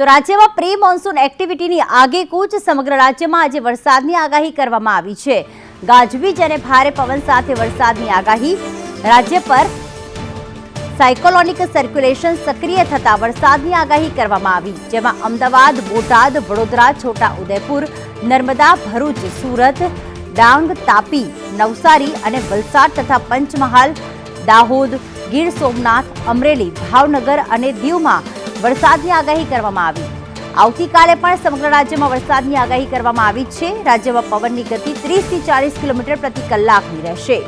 તો રાજ્યમાં pre monsoon એક્ટિવિટીની આગેકૂચ સમગ્ર રાજ્યમાં આજે વરસાદની આગાહી કરવામાં આવી છે. ગાજવીજ અને ભારે પવન સાથે વરસાદની આગાહી. રાજ્ય પર સાયકોલોનિક સર્ક્યુલેશન સક્રિય થતા વરસાદની આગાહી કરવામાં આવી, જેમાં અમદાવાદ, બોટાદ, વડોદરા છોટા ઉદેપુર નર્મદા, ભરૂચ, સુરત, ડાંગ, તાપી, નવસારી અને વલસાડ તથા પંચમહાલ, દાહોદ, ગીર સોમનાથ, અમરેલી, ભાવનગર અને દીવમાં વરસાદની આગાહી કરવામાં આવી. આવતીકાલે પણ સમગ્ર રાજ્યમાં વરસાદની આગાહી કરવામાં આવી છે. રાજ્યમાં પવનની ગતિ ત્રીસથી ચાલીસ કિલોમીટર પ્રતિ કલાકની રહેશે.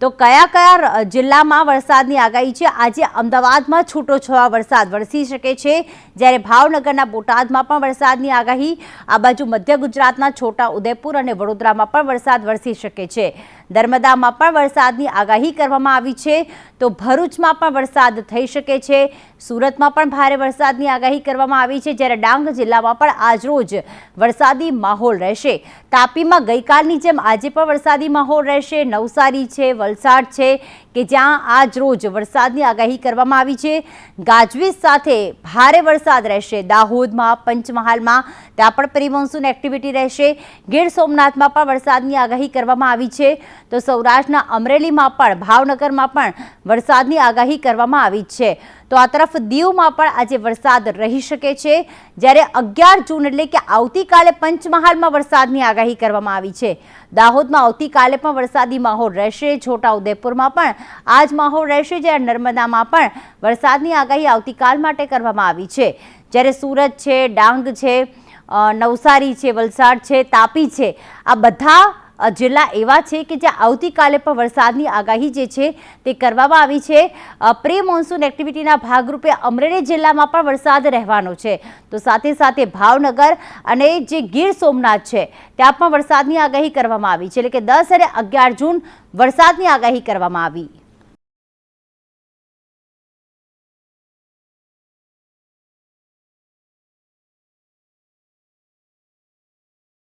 તો કયા કયા જિલ્લામાં વરસાદની આગાહી છે? આજે અમદાવાદમાં છૂટોછવાયો વરસાદ વરસી શકે છે. જ્યારે ભાવનગરના બોટાદમાં પણ વરસાદની આગાહી, આ બાજુ મધ્ય ગુજરાતના છોટા ઉદેપુર અને વડોદરામાં પણ વરસાદ વરસી શકે છે. નર્મદામાં પણ વરસાદની આગાહી કરવામાં આવી છે. તો ભરૂચમાં પણ વરસાદ થઈ શકે છે. સુરતમાં પણ ભારે વરસાદની આગાહી કરવામાં આવી છે, જ્યારે ડાંગ જિલ્લામાં પણ આજરોજ વરસાદી માહોલ રહેશે. તાપીમાં ગઈકાલની જેમ આજે પણ વરસાદી માહોલ રહેશે. નવસારી છે, વલસાડ છે કે જ્યાં આજ રોજ વરસાદની આગાહી કરવામાં આવી છે. ગાજવીજ સાથે ભારે વરસાદ રહેશે. દાહોદમાં, પંચમહાલમાં ત્યાં પણ પ્રી એક્ટિવિટી રહેશે. ગીર સોમનાથમાં પણ વરસાદની આગાહી કરવામાં આવી છે. તો સૌરાષ્ટ્રના અમરેલીમાં પણ, ભાવનગરમાં પણ વરસાદની આગાહી કરવામાં આવી છે. તો આ તરફ દીવમાં પણ આજે વરસાદ રહી શકે છે. જ્યારે અગિયાર જૂન એટલે કે આવતીકાલે પંચમહાલમાં વરસાદની આગાહી કરવામાં આવી છે. દાહોદમાં આવતીકાલે પણ વરસાદી માહોલ રહેશે. છોટાઉદેપુરમાં પણ આ જ માહોલ રહેશે. જ્યારે નર્મદામાં પણ વરસાદની આગાહી આવતીકાલ માટે કરવામાં આવી છે. જ્યારે સુરત છે, ડાંગ છે નવસારી છે, વલસાડ છે, તાપી છે. આ બધા જિલ્લા એવા છે કે જ્યાં આવતીકાલે પણ વરસાદની આગાહી જે છે તે કરવામાં આવી છે. પ્રી મોન્સૂન એક્ટિવિટીના ભાગરૂપે અમરેલી જિલ્લામાં પણ વરસાદ રહેવાનો છે. તો સાથે સાથે ભાવનગર અને જે ગીર સોમનાથ છે, ત્યાં પણ વરસાદની આગાહી કરવામાં આવી છે. એટલે કે દસ અને અગિયાર જૂન વરસાદની આગાહી કરવામાં આવી.